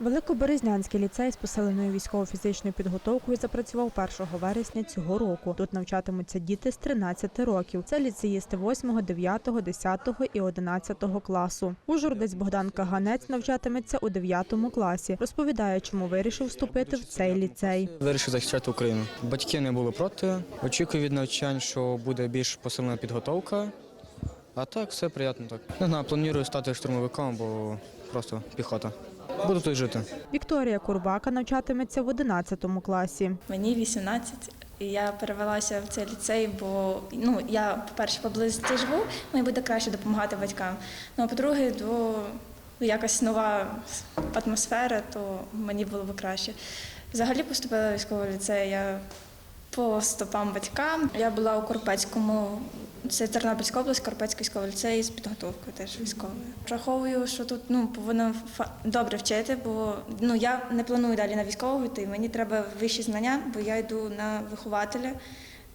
Великоберезнянський ліцей з посиленою військово-фізичною підготовкою запрацював 1 вересня цього року. Тут навчатимуться діти з 13 років. Це ліцеїсти 8, 9, 10 і 11 класу. Ужгородець Богдан Каганець навчатиметься у 9 класі. Розповідає, чому вирішив вступити в цей ліцей. Вирішив захищати Україну. Батьки не були проти. Очікую від навчань, що буде більш посилена підготовка. А так, все приємно так. Не знаю, планую стати штурмовиком, бо просто піхота. Буду тут жити. Вікторія Курбака навчатиметься в 11 класі. Мені 18, і я перевелася в цей ліцей, бо ну я, по-перше, поблизості живу, мені буде краще допомагати батькам. Ну а по-друге, то якась нова атмосфера, то мені було б краще. Взагалі поступила в військовий ліцей. Я по стопам батькам. Я була у Корпецькому, це Тернопільська область, Корпецький військовий ліцей з підготовкою теж військовою. Враховую, що тут ну повинна добре вчити, бо ну я не планую далі на військового йти. Мені треба вищі знання, бо я йду на вихователя.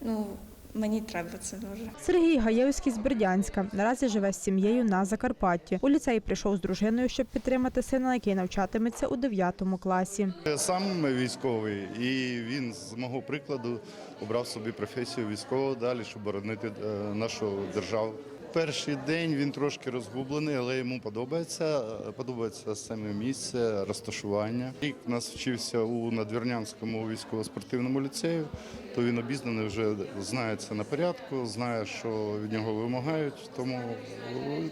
Ну мені треба це дуже. Сергій Гаєвський з Бердянська. Наразі живе з сім'єю на Закарпатті. У ліцей прийшов з дружиною, щоб підтримати сина, який навчатиметься у 9 класі. Сам військовий, і він з мого прикладу обрав собі професію військового далі, щоб боронити е, нашу державу. Перший день він трошки розгублений, але йому подобається. Е, Подобається саме місце, розташування. Рік нас вчився у Надвірнянському військово-спортивному ліцею, то він обізнаний вже знає це на порядку, знає, що від нього вимагають, тому,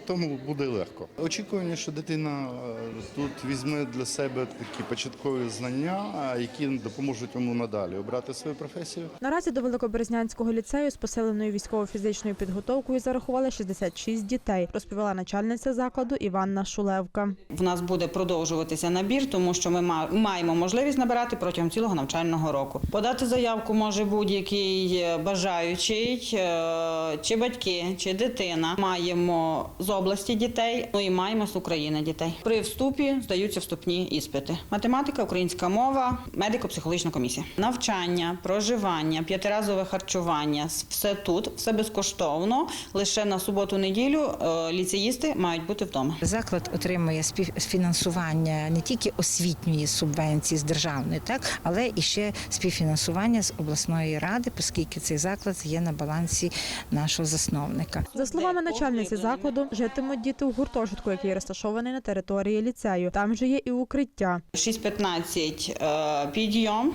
тому буде легко. Очікування, що дитина е, тут візьме для себе такі початкові знання, які допоможуть йому надалі обрати свою професію. Наразі до Великоберезнянського ліцею з посиленою військово-фізичною підготовкою зарахували 66 дітей, розповіла начальниця закладу Іванна Шулевка. В нас буде продовжуватися набір, тому що ми ма- маємо можливість набирати протягом цілого навчального року. Подати заявку може будь-який е, бажаючий, е, чи батьки, чи дитина. Маємо з області дітей, ну і маємо з України дітей. При вступі здаються вступні іспити: математика, українська мова, медико-психологічна комісія, навчання, проживання, п'ятиразове харчування все тут, все безкоштовно. Лише на суботу-неділю е, ліцеїсти мають бути вдома. Заклад отримує співфінансування не тільки освітньої субвенції з державної, так але і ще співфінансування з обласної ради, оскільки цей заклад є на балансі нашого засновника. За словами начальниці закладу, житимуть діти у гуртожитку, який розташований на території ліцею. Там же є і укриття. 6.15 е, підйом,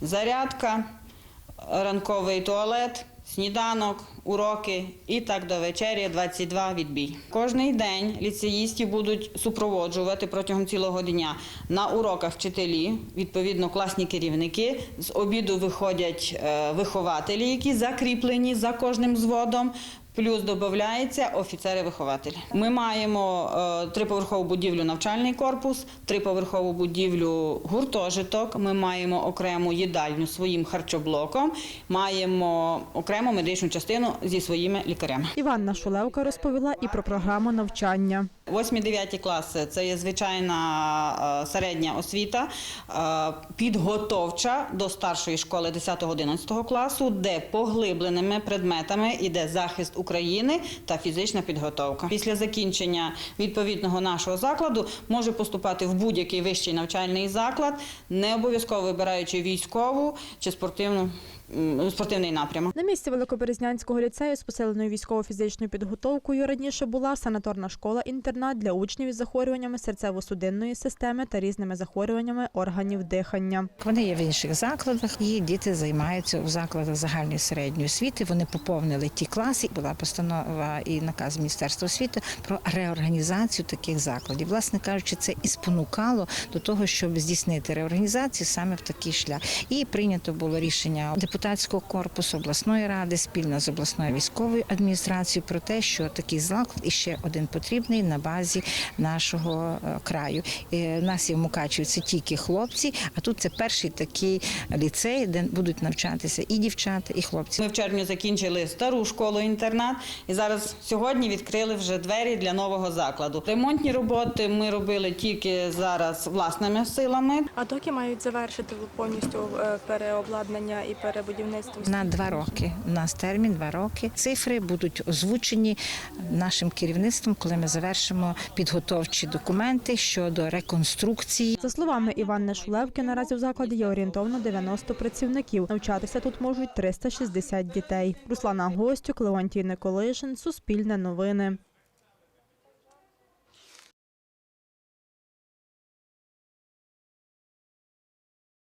зарядка, ранковий туалет, сніданок, уроки і так до вечері 22 відбій. Кожний день ліцеїстів будуть супроводжувати протягом цілого дня на уроках вчителі, відповідно класні керівники. З обіду виходять е, вихователі, які закріплені за кожним зводом. Плюс додається офіцери-вихователі. Ми маємо е, триповерхову будівлю навчальний корпус, триповерхову будівлю гуртожиток. Ми маємо окрему їдальню своїм харчоблоком, маємо окрему медичну частину зі своїми лікарями. Іванна Шулевка розповіла і про програму навчання. 8-9 класи це є звичайна е, середня освіта, е, підготовча до старшої школи 10-11 класу, де поглибленими предметами йде захист України та фізична підготовка. Після закінчення відповідного нашого закладу може поступати в будь-який вищий навчальний заклад, не обов'язково вибираючи військову чи спортивну спортивний напрямок. На місці Великоберезнянського ліцею з посиленою військово-фізичною підготовкою раніше була санаторна школа-інтернат для учнів із захворюваннями серцево-судинної системи та різними захворюваннями органів дихання. Вони є в інших закладах, і діти займаються у закладах загальної середньої освіти. Вони поповнили ті класи. Була постанова і наказ Міністерства освіти про реорганізацію таких закладів. Власне кажучи, це і спонукало до того, щоб здійснити реорганізацію саме в такий шлях. І прийнято було рішення депутатського корпусу обласної ради спільно з обласною військовою адміністрацією про те, що такий заклад і ще один потрібний на базі нашого е, краю. Е, У нас є в Мукачеві тільки хлопці, а тут це перший такий ліцей, де будуть навчатися і дівчата, і хлопці. Ми в червні закінчили стару школу-інтернат і зараз сьогодні відкрили вже двері для нового закладу. Ремонтні роботи ми робили тільки зараз власними силами. А доки мають завершити повністю е, переобладнання і перебудову будівництво. На два роки. У нас термін два роки. Цифри будуть озвучені нашим керівництвом, коли ми завершимо підготовчі документи щодо реконструкції. За словами Іванни Шулевки, наразі в закладі є орієнтовно 90 працівників. Навчатися тут можуть 360 дітей. Руслана Гостюк, Леонтій Николишин, Суспільне новини.